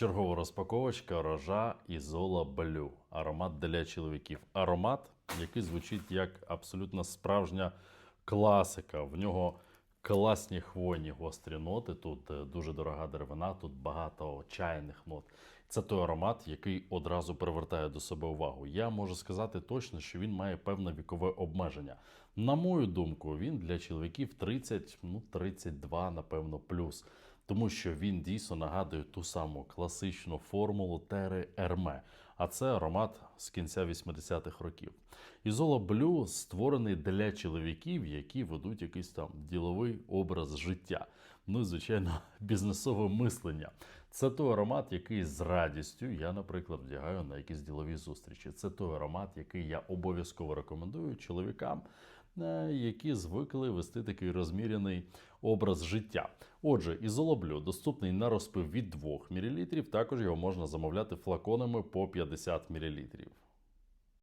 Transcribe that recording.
Чергова розпаковочка рожа Ізола Блю. Аромат для чоловіків. Аромат, який звучить як абсолютно справжня класика. В нього класні хвойні гострі ноти. Тут е, дуже дорога деревина, тут багато чайних нот. Це той аромат, який одразу привертає до себе увагу. Я можу сказати точно, що він має певне вікове обмеження. На мою думку, він для чоловіків 30, ну 32, напевно, плюс тому що він дійсно нагадує ту саму класичну формулу Тери Ерме, а це аромат з кінця 80-х років. Ізола Блю створений для чоловіків, які ведуть якийсь там діловий образ життя. Ну звичайно, бізнесове мислення. Це той аромат, який з радістю я, наприклад, вдягаю на якісь ділові зустрічі. Це той аромат, який я обов'язково рекомендую чоловікам, е, які звикли вести такий розмірений образ життя. Отже, ізолоблю доступний на розпив від 2 мл, також його можна замовляти флаконами по 50 мл.